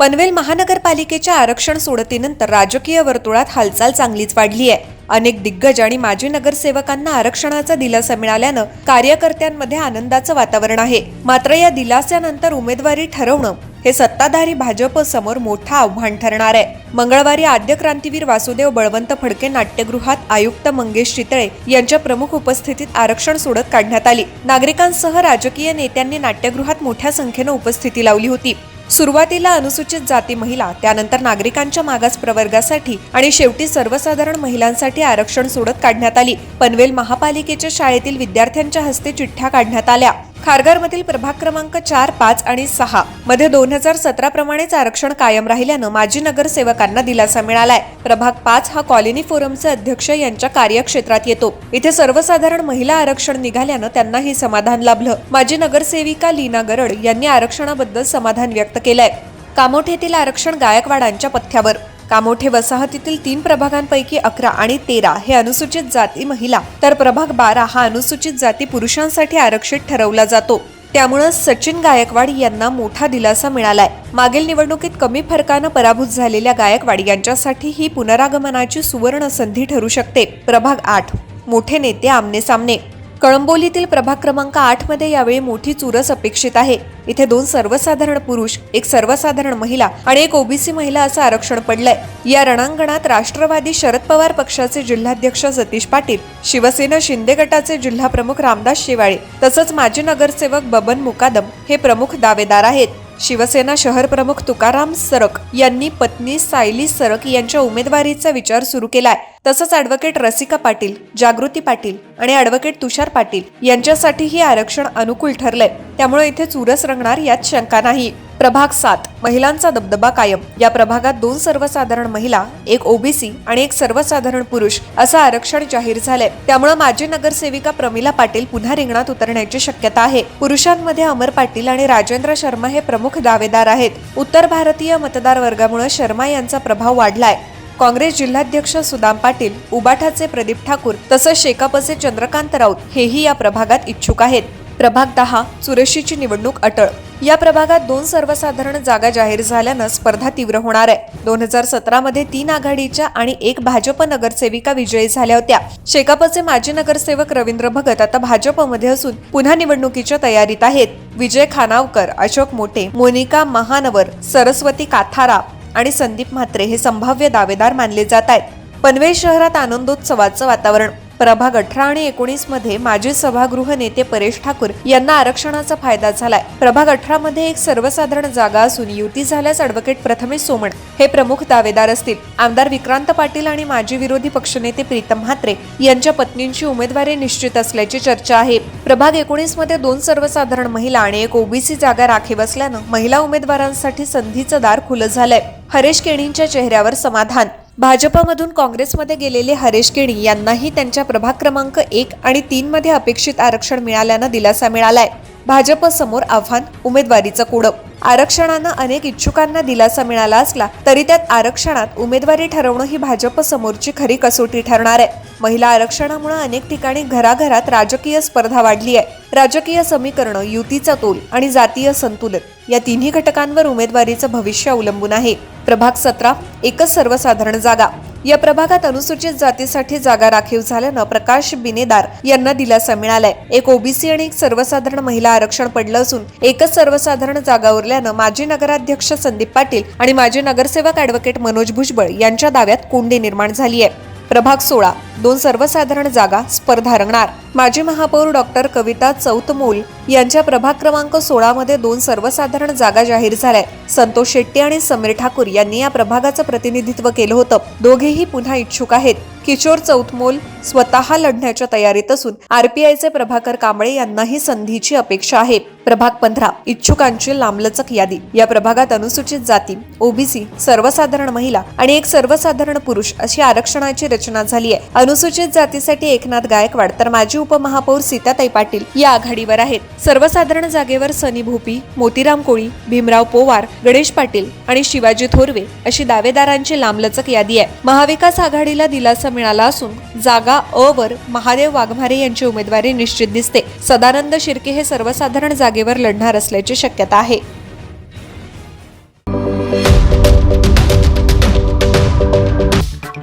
पनवेल महानगरपालिकेच्या आरक्षण सोडतीनंतर राजकीय वर्तुळात हालचाल चांगलीच वाढली आहे अनेक दिग्गज आणि माजी नगरसेवकांना आरक्षणाचा दिलासा मिळाल्यानं कार्यकर्त्यांमध्ये आनंदाचं वातावरण आहे. मात्र या दिलास्यानंतर उमेदवारी ठरवणं हे सत्ताधारी भाजप समोर मोठं आव्हान ठरणार आहे. मंगळवारी आद्य क्रांतीवीर वासुदेव बळवंत फडके नाट्यगृहात आयुक्त मंगेश चितळे यांच्या प्रमुख उपस्थितीत आरक्षण सोडत काढण्यात आली. नागरिकांसह राजकीय नेत्यांनी नाट्यगृहात मोठ्या संख्येनं उपस्थिती लावली होती. सुरुवातीला अनुसूचित जाती महिला त्यानंतर नागरिकांच्या मागास प्रवर्गासाठी आणि शेवटी सर्वसाधारण महिलांसाठी आरक्षण सोडत काढण्यात आली. पनवेल महापालिकेच्या शाळेतील विद्यार्थ्यांच्या हस्ते चिठ्ठ्या काढण्यात आल्या. खारघरमधील प्रभाग क्रमांक चार पाच आणि सहा मध्ये दोन हजार सतरा प्रमाणेच आरक्षण कायम राहिल्यानं माजी नगरसेवकांना दिलासा मिळालाय. प्रभाग पाच हा कॉलनी फोरमचे अध्यक्ष यांच्या कार्यक्षेत्रात येतो. इथे सर्वसाधारण महिला आरक्षण निघाल्यानं त्यांनाही समाधान लाभलं. माजी नगरसेविका लीना गरड यांनी आरक्षणाबद्दल समाधान व्यक्त केलंय. कामोठेतील आरक्षण गायकवाडांच्या पथ्यावर कामोठे वसाहतीतील तीन प्रभागांपैकी अकरा आणि तेरा हे अनुसूचित जाती महिला. तर प्रभाग बारा हा अनुसूचित जाती पुरुषांसाठी आरक्षित ठरवला जातो. त्यामुळं सचिन गायकवाड यांना मोठा दिलासा मिळालाय. मागील निवडणुकीत कमी फरकानं पराभूत झालेल्या गायकवाड यांच्यासाठी ही पुनरागमनाची सुवर्ण संधी ठरू शकते. प्रभाग आठ. मोठे नेते आमने सामने. कळंबोलीतील प्रभाग क्रमांक आठमध्ये यावेळी मोठी चुरस अपेक्षित आहे. इथे दोन सर्वसाधारण पुरुष एक सर्वसाधारण महिला आणि एक ओबीसी महिला असं आरक्षण पडलंय. या रणांगणात राष्ट्रवादी शरद पवार पक्षाचे जिल्हाध्यक्ष सतीश पाटील शिवसेना शिंदे गटाचे जिल्हा प्रमुख रामदास शेवाळे तसंच माजी नगरसेवक बबन मुकादम हे प्रमुख दावेदार आहेत. शिवसेना शहर प्रमुख तुकाराम सरक यांनी पत्नी सायली सरक यांच्या उमेदवारीचा विचार सुरू केलाय. तसंच अॅडव्होकेट रसिका पाटील जागृती पाटील आणि ॲडव्होकेट तुषार पाटील यांच्यासाठी हे आरक्षण अनुकूल ठरलंय. त्यामुळे इथे चुरस रंगणार यात शंका नाही. प्रभाग सात महिलांचा दबदबा कायम. या प्रभागात दोन सर्वसाधारण महिला एक ओबीसी आणि एक सर्वसाधारण पुरुष असं आरक्षण जाहीर झालंय. त्यामुळे माजी नगरसेविका प्रमिला पाटील पुन्हा रिंगणात उतरण्याची शक्यता आहे. पुरुषांमध्ये अमर पाटील आणि राजेंद्र शर्मा हे प्रमुख दावेदार आहेत. उत्तर भारतीय मतदार वर्गामुळे शर्मा यांचा प्रभाव वाढलाय. काँग्रेस जिल्हाध्यक्ष सुदाम पाटील उबाठाचे प्रदीप ठाकूर तसंच शेकापचे चंद्रकांत राऊत हेही या प्रभागात इच्छुक आहेत. प्रभाग दहा चुरशीची निवडणूक अटळ. या प्रभागात दोन सर्वसाधारण जागा जाहीर झाल्यानं स्पर्धा तीव्र होणार आहे. दोन हजार सतरामध्ये तीन आघाडीच्या आणि एक भाजप नगरसेविका विजयी झाल्या होत्या. शेकापचे माजी नगरसेवक रवींद्र भगत आता भाजपमध्ये असून पुन्हा निवडणुकीच्या तयारीत आहेत. विजय खानावकर अशोक मोठे मोनिका महानवर सरस्वती काथारा आणि संदीप म्हात्रे हे संभाव्य दावेदार मानले जात आहेत. पनवेल शहरात आनंदोत्सवाचं वातावरण प्रभाग अठरा आणि एकोणीसमध्ये माजी सभागृह नेते परेश ठाकूर यांना आरक्षणाचा फायदा झालाय. प्रभाग अठरा मध्ये एक सर्वसाधारण जागा असून युती झाल्यास अॅडव्होकेट प्रथमेश सोमण हे प्रमुख दावेदार असतील. आमदार विक्रांत पाटील आणि माजी विरोधी पक्षनेते प्रीतम म्हात्रे यांच्या पत्नींची उमेदवारी निश्चित असल्याची चर्चा आहे. प्रभाग एकोणीसमध्ये दोन सर्वसाधारण महिला आणि एक ओबीसी जागा राखीव असल्यानं महिला उमेदवारांसाठी संधीचं दार खुलं झालंय. हरेश केणींच्या चेहऱ्यावर समाधान भाजपमधून काँग्रेसमध्ये गेलेले हरेश केणी यांनाही त्यांच्या प्रभाग क्रमांक एक आणि तीन मध्ये अपेक्षित आरक्षण मिळाल्यानं दिलासा मिळालाय. भाजप समोर आव्हान उमेदवारीचं कोडं. आरक्षणानं अनेक इच्छुकांना दिलासा मिळाला असला तरी त्यात आरक्षणात उमेदवारी ठरवणं ही भाजप समोरची खरी कसोटी ठरणार आहे. महिला आरक्षणामुळे अनेक ठिकाणी घराघरात राजकीय स्पर्धा वाढली आहे राजकीय समीकरणं युतीचा तोल आणि जातीय संतुलन या तिन्ही घटकांवर उमेदवारीचं भविष्य अवलंबून आहे. प्रभाग सतरा एकच सर्वसाधारण जागा. या प्रभागात अनुसूचित जातीसाठी जागा राखीव झाल्यानं प्रकाश बिनेदार यांना दिलासा मिळालाय. एक ओबीसी आणि एक सर्वसाधारण महिला आरक्षण पडलं असून एकच सर्वसाधारण जागा उरल्यानं माजी नगराध्यक्ष संदीप पाटील आणि माजी नगरसेवक अॅडव्होकेट मनोज भुजबळ यांच्या दाव्यात कोंडी निर्माण झाली आहे. प्रभाग सोळा दोन सर्वसाधारण जागा स्पर्धा रंगणार. माजी महापौर डॉक्टर कविता चौतमोल यांच्या प्रभाग क्रमांक सोळा मध्ये दोन सर्वसाधारण जागा जाहीर झाल्या. संतोष शेट्टी आणि समीर ठाकूर यांनी या प्रभागाचं प्रतिनिधित्व केलं होतं. दोघेही पुन्हा इच्छुक आहेत. किशोर चौतमोल स्वतः लढण्याच्या तयारीत असून आरपीआयचे प्रभाकर कांबळे यांनाही संधीची अपेक्षा आहे. प्रभाग पंधरा इच्छुकांची लांबलचक यादी. या प्रभागात अनुसूचित जाती ओबीसी सर्वसाधारण महिला आणि एक सर्वसाधारण पुरुष अशी आरक्षणाची रचना झाली आहे. अनुसूचित जातीसाठी एकनाथ गायकवाड तर माजी उपमहापौर सीताताई पाटील या आघाडीवर आहेत. सर्वसाधारण जागेवर सनी भोपी मोतीराम कोळी भीमराव पोवार गणेश पाटील आणि शिवाजी थोरवे अशी दावेदारांची लांबलचक यादी आहे. महाविकास आघाडीला दिलासा मिळाला असून जागा गटा अ वर महादेव वाघमारे यांची उमेदवारी निश्चित दिसते. सदानंद शिर्के हे सर्वसाधारण जागेवर लढणार असल्याची शक्यता आहे.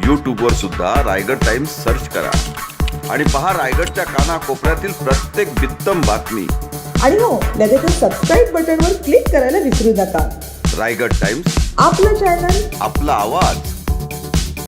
यूट्यूबवर सुद्धा रायगड टाइम्स सर्च करा. आणि पहा रायगडच्या कानाकोपऱ्यातील प्रत्येक बित्तम बातमी. आणि हो लगेचच सबस्क्राईब बटनवर क्लिक करायला विसरू नका. रायगड टाइम्स आपलं चॅनल आपला आवाज.